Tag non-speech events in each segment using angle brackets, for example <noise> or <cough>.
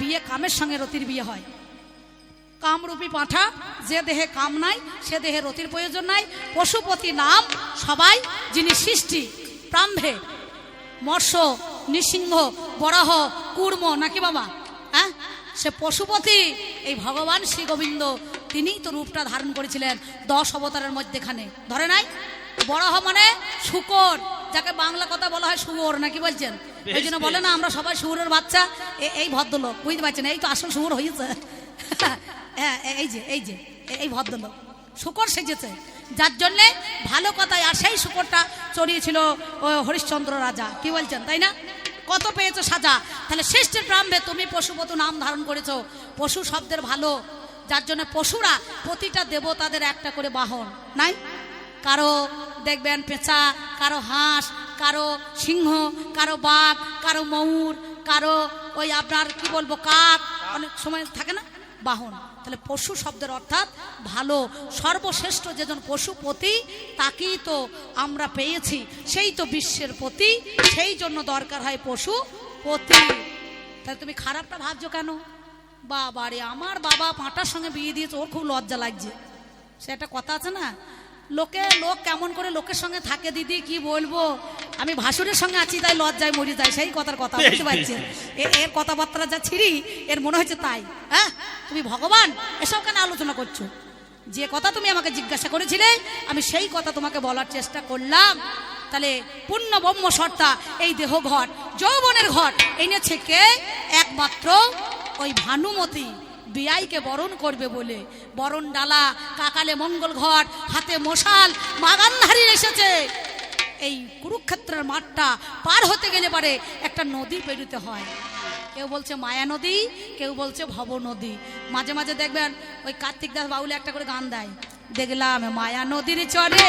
বিয়ে কামের সঙ্গে রতির বিয়ে হয়। কামরূপী পাঁঠা, যে দেহে কাম নাই, সে দেহে রতির প্রয়োজন নাই। পশুপতি নাম সবাই যিনি সৃষ্টি প্রাম্ভে মৎস্য, নৃসিংহ, বরাহ, কুর্ম, নাকি বাবা? হ্যাঁ সে পশুপতি, এই ভগবান শ্রী গোবিন্দ তিনিই তো রূপটা ধারণ করেছিলেন দশ অবতারের মধ্যেখানে। ধরে নাই? বরাহ মানে শুকর, যাকে বাংলা কথা বলা হয় শুয়োর, নাকি বলছেন? এই জন্য বলে না, আমরা সবাই শুয়োরের বাচ্চা। এই ভদ্রলোক, বুঝতে পারছেন? এই তো আসল শুয়োর হয়েছে। হ্যাঁ এই যে এই যে এই ভদ্রলোক। শুকর সেজেছে। যার জন্যে ভালো কথায় আর সেই শুকরটা চড়িয়েছিল হরিশ্চন্দ্র রাজা। কি বলছেন, তাই না? কত পেয়েছ সাজা? তাহলে শ্রেষ্ঠের প্রাম্ভে তুমি পশুপতু নাম ধারণ করেছ। পশু শব্দের ভালো। যার জন্য পশুরা প্রতিটা দেবতাদের একটা করে বাহন, নাই? কারও দেখবেন পেঁচা, কারও হাঁস কারও সিংহ, কারও বাঘ, কারও ময়ূর, কারও ওই আপনার কি বলব, কাক, অনেক সময় থাকে না? বাহন। তাহলে পশু শব্দের অর্থাৎ ভালো, সর্বশ্রেষ্ঠ যেজন পশুপতি তাকেই তো আমরা পেয়েছি, সেই তো বিশ্বের প্রতি সেই জন্য দরকার হয় পশু পতি। তাহলে তুমি খারাপটা ভাবছ কেন? বাবা রে আমার বাবা পাঁটার সঙ্গে বিয়ে দিয়েছে, ওর খুব লজ্জা লাগছে। সে একটা কথা আছে না? লোকে, লোক কেমন করে লোকের সঙ্গে থাকে দিদি, কি বলব? আমি ভাসুরের সঙ্গে আছি, তাই লজ্জায় মরি যায়, সেই কথার কথা, বুঝতে পারছেন এ- এর কথাবার্তা যা ছিড়ি, এর মনে হচ্ছে তাই হ্যাঁ? তুমি ভগবান, এসব কেন আলোচনা করছ? যে কথা তুমি আমাকে জিজ্ঞাসা করেছিলে, আমি সেই কথা তোমাকে বলার চেষ্টা করলাম। তাহলে পূর্ণ ব্রহ্ম সত্তা এই দেহ ঘট, যৌবনের ঘট, এনেছে কে? একমাত্র ওই ভানুমতি। বিয়াইকে বরণ করবে বলে। বরণ ডালা, কাকালে মঙ্গল ঘট, হাতে মশাল, মাগান্ধারী এসেছে। এই কুরুক্ষেত্রের মাঠটা পার হতে গেলে পারে একটা নদী পেরুতে হয়। কেউ বলছে মায়া নদী, কেউ বলছে ভব নদী। মাঝে মাঝে দেখবেন ওই কার্তিক দাস বাউলে একটা করে গান দেয়। দেখলাম মায়া নদীর চরে,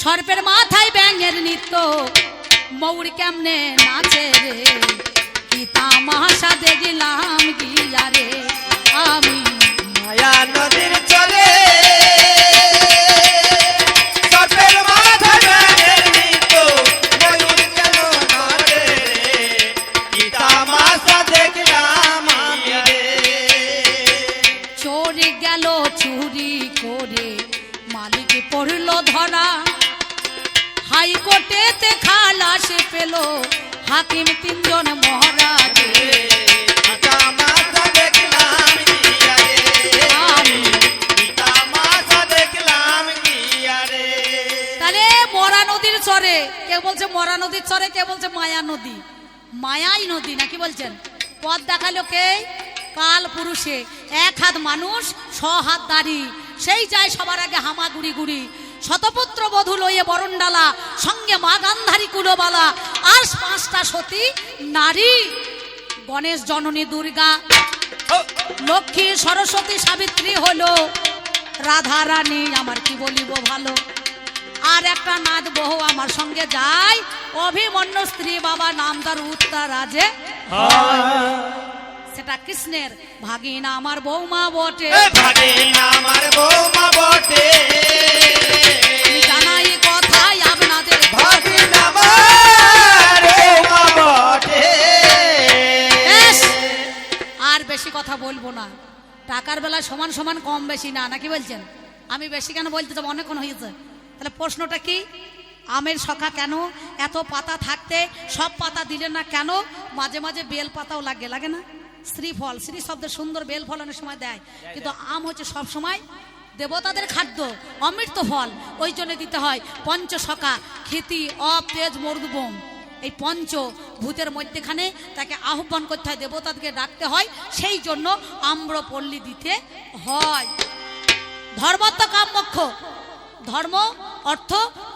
সর্পের মাথায় ব্যাঙের নৃত্য। মৌর কেমনে নাচে রে? কি তামাশা দেখলাম গিয়া রে আমি মায়া নদীর চলে পড়ল ধরা। হাইকোর্টেতে খালাস পেল হাকিম তিনজন মহারাজ। কি তাহলে মরা নদীর চরে কেউ বলছে মরা নদীর চরে কেউ বলছে মায়া নদী? মায়াই নদী নাকি বলছেন? পথ দেখাল কে? কাল পুরুষে। এক হাত মানুষ ছ হাত দাড়ি সেই যায় সবার আগে হামা গুড়ি গুড়ি শতপুত্র বধূ লইয়ে বরণডালা সঙ্গে মা গান্ধারী কুলোবালা। আর পাঁচটা সতী নারী গণেশ জননী দুর্গা। লক্ষ্মী সরস্বতী সাবিত্রী হলো। রাধা রানী আমার কি বলিব ভালো? আর একটা নাদ বহু আমার সঙ্গে যায়। অভিমন্যু স্ত্রী বাবা নাম তার উত্তর রাজে সেটা কৃষ্ণের। ভাগিনা আমার বৌমা বটে। ভাগিন আমার বৌমা বটে। বেশি কথা বলব না। টাকার বেলা সমান সমান কম বেশি না নাকি বলছেন? আমি বেশি কেন বলতে চাবো অনেকক্ষণ হয়েছে। তাহলে প্রশ্নটা কি? আমের শখা কেন? এত পাতা থাকতে সব পাতা দিলে না কেন? মাঝে মাঝে বেল পাতাও লাগে লাগে না? শ্রীফল, শ্রী শব্দের সুন্দর বেল ফল অনেক সময় দেয়। কিন্তু আম হচ্ছে সব সময় দেবতাদের খাদ্য, অমৃত ফল। ওই জন্য দিতে হয় পঞ্চশকা খেতি অপ তেজ মরুদবম এই পঞ্চ ভূতের মধ্যেখানে তাকে আহ্বান করতে হয় দেবতাকে ডাকতে হয়, সেই জন্য আম্রপল্লী দিতে হয়। ধর্মার্থ কাম মোক্ষ। ধর্ম অর্থ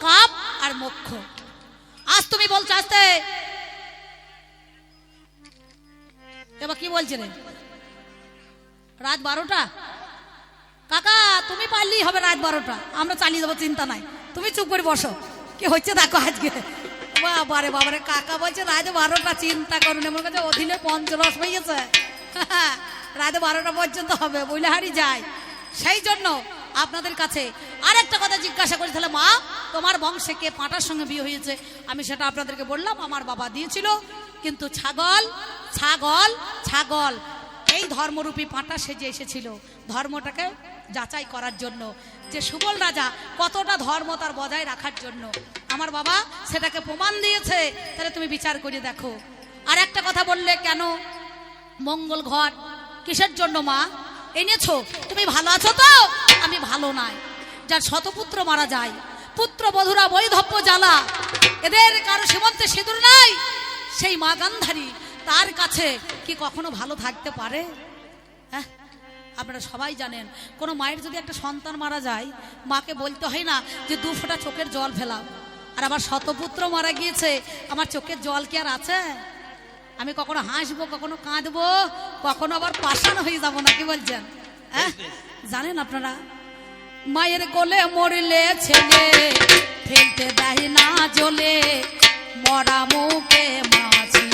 কাম আর মোক্ষ। আজ তুমি বলছো আসতে এবার কি বলছে রে? রাত বারোটা? কাকা, তুমি পারলেই হবে রাত বারোটা। আমরা চালিয়ে দেবো, চিন্তা নাই। তুমি চুপ করে বসো। কি হচ্ছে দেখো আজকে? বাবারে বাবারে, কাকা বলছে রাত বারোটা চিন্তা করুন এমন কাছে অধীনে পঞ্চরস হয়ে গেছে রাত বারোটা পর্যন্ত হবে, বইলে হারি যায়। সেই জন্য আপনাদের কাছে আরেকটা কথা জিজ্ঞাসা করি, তাহলে মা, তোমার বংশে কে পাঁটার সঙ্গে বিয়ে হয়েছে? আমি সেটা আপনাদেরকে বললাম, আমার বাবা দিয়েছিল। কিন্তু ছাগল ছাগল ছাগল, এই ধর্মরূপী পাঁটা সেজে এসেছিল ধর্মটাকে যাচাই করার জন্য। যে সুবল রাজা কতটা ধর্ম তার বজায় রাখার জন্য। আমার বাবা সেটাকে প্রমাণ দিয়েছে। তাহলে তুমি বিচার করে দেখো। আর একটা কথা বললে কেন? মঙ্গল ঘর কিসের জন্য মা? এনেছো? তুমি ভালো আছো তো? আমি ভালো নাই। যার শতপুত্র মারা যায়, পুত্র বধুরা বৈধব্য জ্বালা। এদের কারও সীমন্তে সিঁদুর নাই। সেই মা গান্ধারী তার কাছে কি কখনো ভালো থাকতে পারে? হ্যাঁ আপনারা সবাই জানেন, কোনো মায়ের যদি একটা সন্তান মারা যায়, মাকে বলতে হয় না যে দু ফোঁটা চোখের জল ফেলাম আর আমার শতপুত্র মারা গিয়েছে। আমার চোখের জল কি আর আছে? আমি কখনো হাসবো কখনো কাঁদবো কখনো আবার পাশান হয়ে যাব নাকি বলছেন? হ্যাঁ? জানেন আপনারা? মায়ের কোলে মরিলে ছেলে ফেলতে দেয় না জলে মরা মুখে মাছি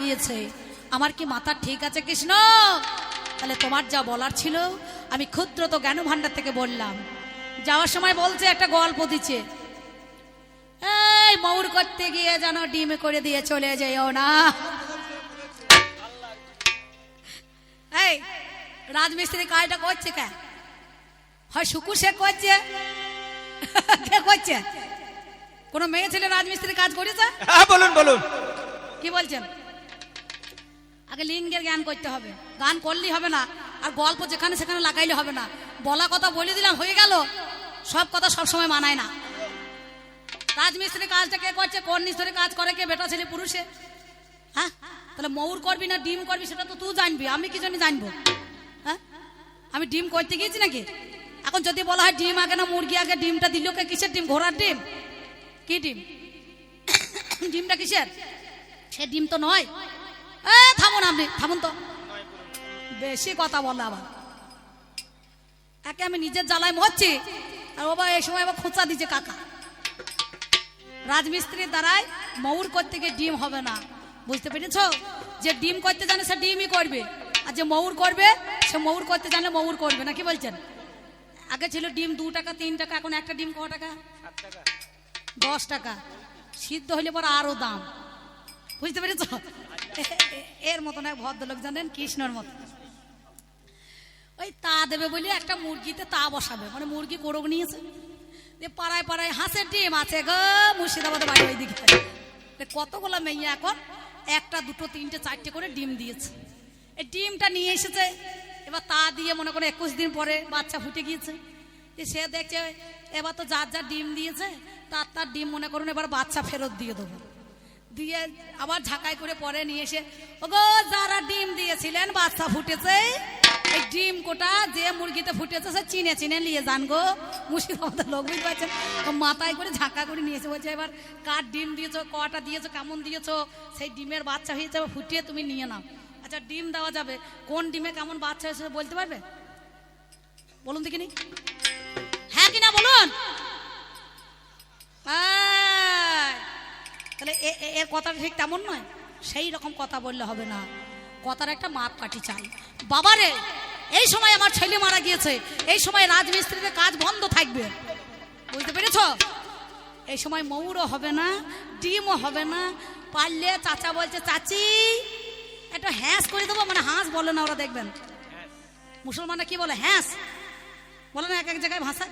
গিয়েছে। আমার কি মাথা ঠিক আছে কৃষ্ণ? তাহলে তোমার যা বলার ছিল আমি ক্ষুদ্র তো জ্ঞান ভান্ডার থেকে বললাম। যাওয়ার সময় বলছে একটা গল্প দিচ্ছে। এই মৌর করতে গিয়ে যেন ডিম করে দিয়ে চলে যেও না। এই রাজমিস্ত্রি কাজটা করছে কে? হয় শুকুর সে করছে? কে করছে? কোনো মেয়ে ছেলে রাজমিস্ত্রি কাজ করেছে? হ্যাঁ বলুন বলুন। কি বলছেন? আগে লিঙ্গের জ্ঞান করতে হবে। গান করলেই হবে না, আর গল্প যেখানে সেখানে লাগাইলে হবে না। বলা কথা বলে দিলাম, হয়ে গেল। সব কথা সব সময় মানায় না। রাজমিস্ত্রি কাজটা কে করছে, কোন মিস্ত্রি কাজ করে কে, বেটা ছেলে পুরুষে? হ্যাঁ? তাহলে ময়ূর করবি না ডিম করবি, সেটা তো তুই জানবি, আমি কি জন্য জানব? হ্যাঁ? আমি ডিম করতে গিয়েছি নাকি? এখন যদি বলা হয় ডিম আগে না, মুরগি আগে, ডিমটা দিল কে কিসের ডিম? ঘোড়ার ডিম? কি ডিম? <coughs> ডিমটা কিসের? সে ডিম তো নয়। থামুন আপনি, থামুন তো। বেশি কথা বলে আবার। একে আমি নিজের জ্বালায় মরছি, আর বাবা এই সময় আবার খোঁচা দিচ্ছে কাকা। রাজমিস্ত্রির দ্বারাই মৌর করতে গিয়ে ডিম হবে না। বুঝতে পেরেছ? যে ডিম করতে জানে সে ডিমই করবে, আর যে মৌর করবে, সে মৌর করতে জানলে মৌর করবে না, কি বলছেন? আগে ছিল ডিম দু টাকা, তিন টাকা, এখন একটা ডিম ক টাকা? দশ টাকা। সিদ্ধ হইলে পর আরও দাম। বুঝতে পেরেছ? এর মতন এক ভদ্রলোক জানেন, কৃষ্ণর মতো। ওই তা দেবে বলে একটা মুরগিতে তা বসাবে। মানে মুরগি কোরক নিয়েছে। যে পাড়ায় পাড়ায় হাঁসের ডিম আছে গো মুর্শিদাবাদে বাড়ি ওই দিকে কতগুলো মেয়ে এখন একটা, দুটো, তিনটে, চারটে করে ডিম দিয়েছে। এই ডিমটা নিয়ে এসেছে। এবার তা দিয়ে মনে করে একুশ দিন পরে বাচ্চা ফুটে গিয়েছে। যে সে দেখছে, এবার তো যার যার ডিম দিয়েছে, তার তার ডিম মনে করুন এবার বাচ্চা ফেরত দিয়ে দেবো। দিয়ে আবার ঝাঁকাই করে পরে নিয়ে এসে ওগো যারা ডিম দিয়েছিলেন বাচ্চা ফুটেছে। এই ডিম কোটা যে মুরগিতে ফুটেছে সে চিনে চিনে নিয়ে যান গো। মুর্শিদাবাদের লোক বুঝতে পারছেন? মাথায় করে ঝাঁকা করে নিয়েছে বলছে এবার কার ডিম দিয়েছ কটা দিয়েছ কেমন দিয়েছ? সেই ডিমের বাচ্চা হয়েছে ফুটিয়ে তুমি নিয়ে নাও। আচ্ছা ডিম দেওয়া যাবে। কোন ডিমে কেমন বাচ্চা হয়েছে বলতে পারবে? বলুন দেখিনি? হ্যাঁ কিনা বলুন? এই, তাহলে এর কথাটা ঠিক তেমন নয়। সেই রকম কথা বললে হবে না। কথার একটা মাপ কাঠি চাই। বাবারে এই সময় আমার ছেলে মারা গিয়েছে। এই সময় রাজমিস্ত্রিতে কাজ বন্ধ থাকবে। বুঝতে পেরেছ? এই সময় মৌরও হবে না ডিমও হবে না। পারলে চাচা বলছে চাচি একটা হ্যাঁস করে দেবো। মানে হাঁস বলে না ওরা দেখবেন। মুসলমানরা কি বলে? হ্যাঁস? বলে না এক এক জায়গায় ভাষা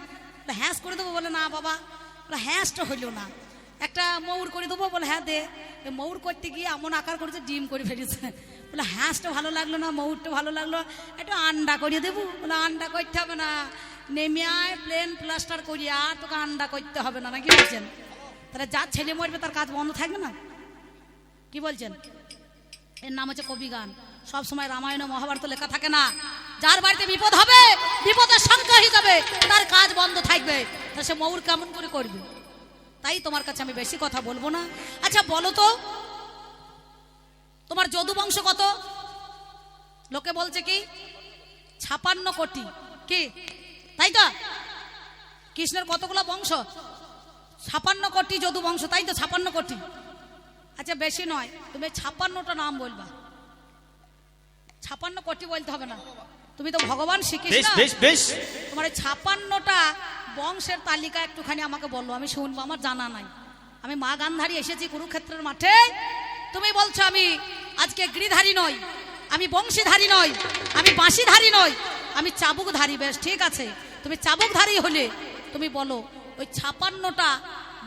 বলে, হ্যাঁস করে দেবো? বলে না বাবা। হ্যাঁসটা হইল না। একটা ময়ূর করে দেবো, বলে হ্যাঁ দে। ময়ূর করতে গিয়ে এমন আকার করেছে, ডিম করে ফেলেছে। বলে হাঁসটা ভালো লাগল না ময়ূরটা ভালো লাগল একটু আন্ডা করিয়ে দেবো, বলে আন্ডা করতে হবে না। নেমে আয় প্লেন প্লাস্টার করিয়ে আর তোকে আন্ডা করতে হবে না, নাকি বলছেন? তাহলে যার ছেলে মরবে, তার কাজ বন্ধ থাকবে না? কি বলছেন? এর নাম হচ্ছে কবি গান। সব সময় রামায়ণ মহাভারত লেখা থাকে না। যার বাড়িতে বিপদ হবে, বিপদের সংখ্যা হিসাবে তার কাজ বন্ধ থাকবে। তা সে ময়ূর কেমন করে করবে? তাই তোমার কাছে আমি বেশি কথা বলব না। আচ্ছা বলো তো তোমার যদু বংশ কত? লোকে বলছে কি ছাপান্ন কোটি। কি? তাই তো? কৃষ্ণের কতগুলো বংশ? ছাপান্ন কোটি যদু বংশ তাই তো ছাপান্ন কোটি। আচ্ছা বেশি নয় তুমি ছাপান্নটা নাম বলবা। ছাপান্ন কোটি বলতে হবে না। তুমি তো ভগবান শ্রীকৃষ্ণ। বেশ বেশ তোমার ছাপান্নটা বংশের তালিকা একটুখানি আমাকে বলল আমি শুনব আমার জানা নাই। আমি মা গান্ধারী এসেছি কুরুক্ষেত্রের মাঠে। তুমি বলছো আমি আজকে গিরিধারী নই আমি বংশীধারী নই আমি বাঁশিধারী নই আমি চাবুকধারী বেশ ঠিক আছে। তুমি চাবুকধারী হলে তুমি বলো ওই ছাপান্নটা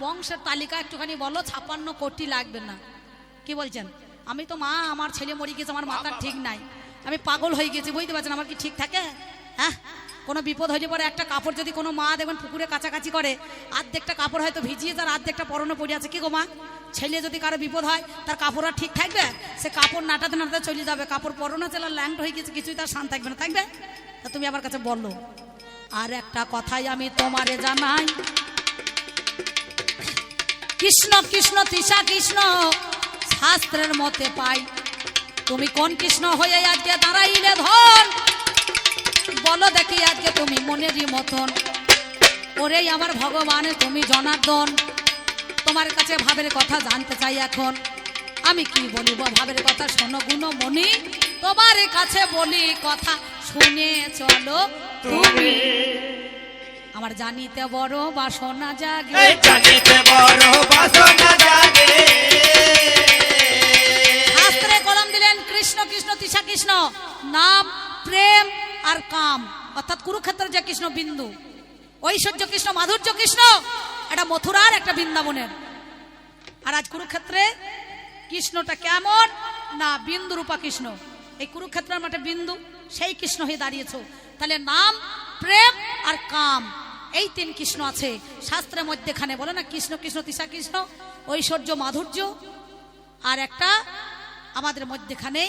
বংশের তালিকা একটুখানি বলো ছাপান্ন কোটি লাগবে না। কি বলছেন? আমি তো মা আমার ছেলে মরে গেছে আমার মাথার ঠিক নাই। আমি পাগল হয়ে গেছি বুঝতে পারছেন আমার কি ঠিক থাকে? হ্যাঁ? কোনো বিপদ হয়ে পরে একটা কাপড় যদি কোনো মা দেখবেন পুকুরে কাছাকাছি করে, আর্ধেকটা কাপড় হয়তো ভিজিয়ে তার আর্ধেকটা পরনে পড়ে আছে। কি গো মা? ছেলে যদি কারও বিপদ হয়, তার কাপড় আর ঠিক থাকবে? সে কাপড় নাটাতে নাটাতে চলে যাবে। কাপড় পরনে চলে ল্যাংট হয়ে গেছে, কিছুই তার শান থাকবে না। থাকবে? তা তুমি আমার কাছে বলল আর একটা কথাই আমি তোমারে জানাই। কৃষ্ণ কৃষ্ণ, তৃষা, কৃষ্ণ, শাস্ত্রের মতে পাই। তুমি কোন কৃষ্ণ হয়ে আজকে দাঁড়াইলে ধন? বলো দেখি আজকে তুমি মনেরই মতন। ওরে আমার ভগবান তুমি জনার্দন। তোমার কাছে ভাবের কথা জানতে চাই এখন। আমি কি বলিব? ভাবের কথা শোনো গুণমণি। তোমার কাছে বলি কথা শুনে চলো তুমি। আমার জানিতে বড় বাসনা জাগে। জানিতে বড় বাসনা জাগে। শাস্ত্রে কলম দিলেন কৃষ্ণ কৃষ্ণ তিসা কৃষ্ণ। নাম প্রেম আর কাম। অর্থাৎ কুরুক্ষেত্রের যে কৃষ্ণ বিন্দু, ঐশ্বর্য কৃষ্ণ, মাধুর্য কৃষ্ণ, এটা মথুরার একটা বৃন্দাবনের। আর আজ কুরুক্ষেত্রে কৃষ্ণটা কেমন? না বিন্দু রূপা কৃষ্ণ। এই কুরুক্ষেত্রের মাঠে বিন্দু, সেই কৃষ্ণ হয়ে দাঁড়িয়েছ। তাহলে নাম, প্রেম আর কাম, এই তিন কৃষ্ণ আছে। শাস্ত্রের মধ্যেখানে বলে না, কৃষ্ণ কৃষ্ণ তিসা কৃষ্ণ, ঐশ্বর্য, মাধুর্য। আর একটা আমাদের মধ্যেখানে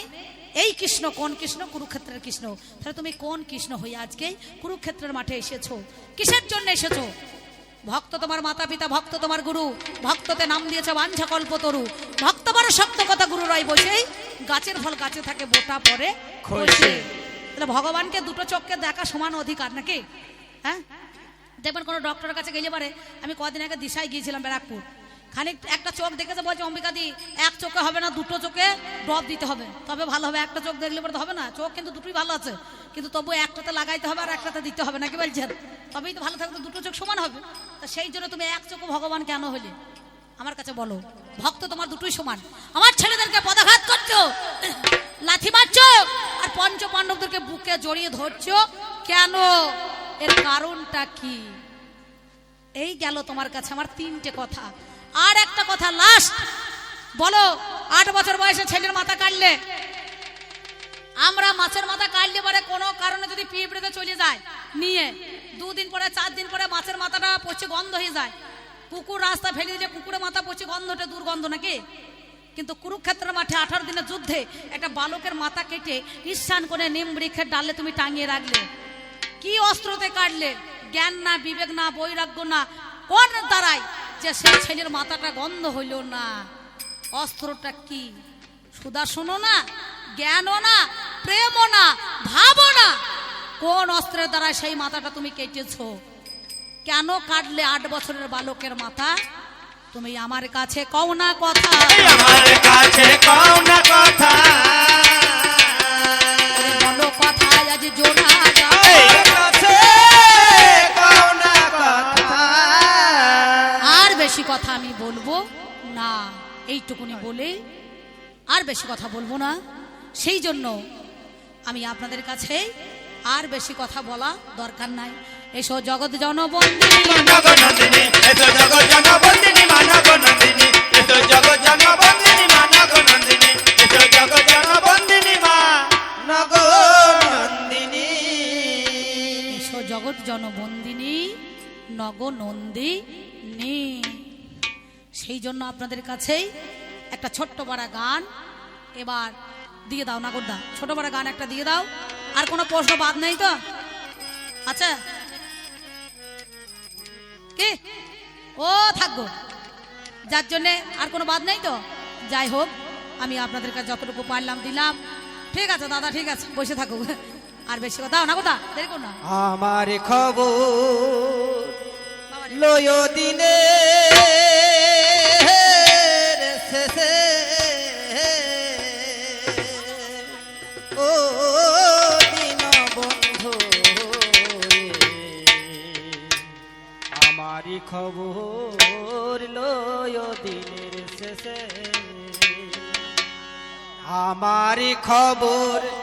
এই কৃষ্ণ, কোন কৃষ্ণ? কুরুক্ষেত্রের কৃষ্ণ। তাহলে তুমি কোন কৃষ্ণ হয়ে আজকে কুরুক্ষেত্রের মাঠে এসেছ? কিসের জন্য এসেছ? ভক্ত তোমার মাতা পিতা ভক্ত তোমার গুরু, ভক্ততে নাম দিয়েছে বাঞ্ছা কল্পতরু ভক্ত বড় শক্ত কথা গুরু রায় বসেই গাছের ফল গাছে থাকে, বোটা পরে খসে। তাহলে ভগবানকে দুটো চোখকে দেখা সমান অধিকার নাকি? হ্যাঁ? দেখবেন কোনো ডক্টরের কাছে গেলে পারে। আমি কদিন আগে দিশায় গিয়েছিলাম ব্যারাকপুর। খানিক একটা চোখ দেখেছে, বলছে অম্বিকা দি এক চোখে হবে না, দুটো চোখে ড্রপ দিতে হবে। তবে ভালো হবে, একটা চোখ দেখলে পরে হবে না। চোখ কিন্তু দুটোই ভালো আছে, কিন্তু তবু একটাতে লাগাইতে হবে আর একটাতে দিতে হবে, নাকি বলছেন? তবেই তো ভালো থাকবে দুটো চোখ সমান হবে। তা সেই জন্য তুমি এক চোখে ভগবান কেন হলে? আমার কাছে বলো, ভক্ত তোমার দুটোই সমান। আমার ছেলেদেরকে পদাঘাত করছ, লাথি মারছো, আর পঞ্চ পাণ্ডবদেরকে বুকে জড়িয়ে ধরছো, কেন? এর কারণটা কি? এই গেল তোমার কাছে আমার তিনটে কথা। আর একটা কথা লাস্ট বলো, আট বছর বয়সে ছেলের মাথা কাটলে? আমরা মাছের মাথা কাটলে পরে কোনো কারণে যদি পিঁপড়েতে চলে যায়, নিয়ে দুদিন পরে, চার দিন পরে মাছের মাথাটা পচে গন্ধ হয়ে যায়। কুকুর রাস্তা ফেলে দিলে কুকুরের মাথা পচে গন্ধটা দুর্গন্ধ নাকি? কিন্তু কুরুক্ষেত্রের মাঠে আঠারো দিনের যুদ্ধে একটা বালকের মাথা কেটে ঈশান করে নিম বৃক্ষের ডালে তুমি টাঙিয়ে রাখলে। কি অস্ত্রতে কাটলে? জ্ঞান না, বিবেক না, বৈরাগ্য না, কোন দ্বারাই? যে সেই ছেলের মাথাটা গন্ধ হইল না অস্ত্রটা কি? সুদর্শনও না জ্ঞানও না প্রেমও না ভাবও না। কোন অস্ত্রের দ্বারা সেই মাথাটা তুমি কেটেছো? কেন কাটলে আট বছরের বালকের মাথা? তুমি আমার কাছে কও না কথা। আমার কাছে কও না কথা। বলো কথা আজ জোড়া বেশি কথা আমি বলব না, এইটুকুনি বলে আর বেশি কথা বলব না। সেই জন্য আমি আপনাদের কাছে আর বেশি কথা বলা দরকার নাই। এসো জগৎ জনবন্দিনী জগৎ জনবন্দিনী সেই জন্য আপনাদের কাছেই একটা ছোট্ট বড়া গান। এবার দিয়ে দাও নাগরদা। ছোট বড়া গান একটা দিয়ে দাও। আর কোনো প্রশ্ন বাদ নেই তো? আচ্ছা। কি? ও থাকব যার জন্যে আর কোনো বাদ নেই তো? যাই হোক আমি আপনাদের কাছে যতটুকু পারলাম দিলাম। ঠিক আছে দাদা ঠিক আছে বসে থাকুক আর বেশি কথা না কথা দেখো না। আমার খবর লয় দিনে খবর লয় দিনের শেষে। আমারি খবর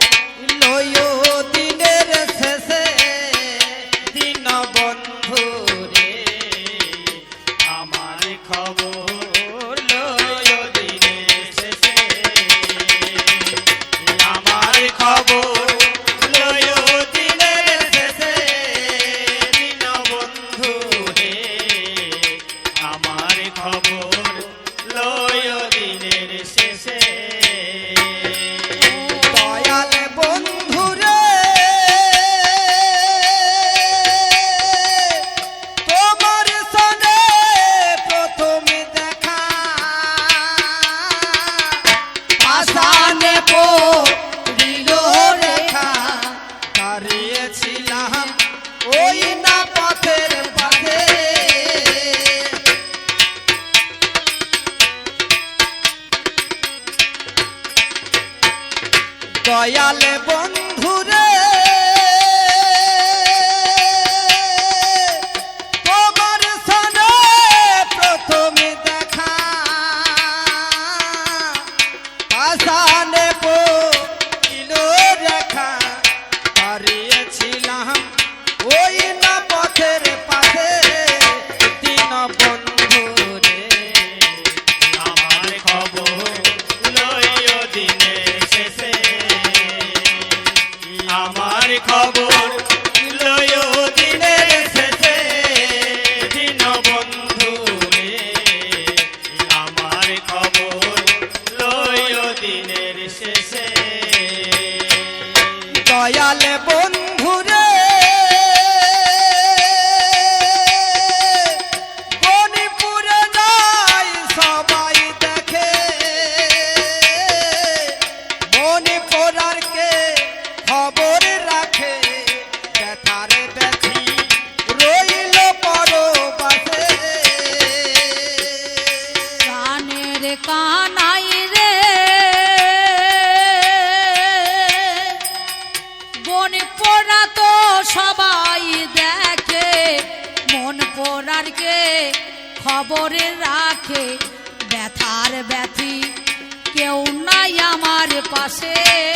পাশে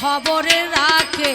খবরে রাখে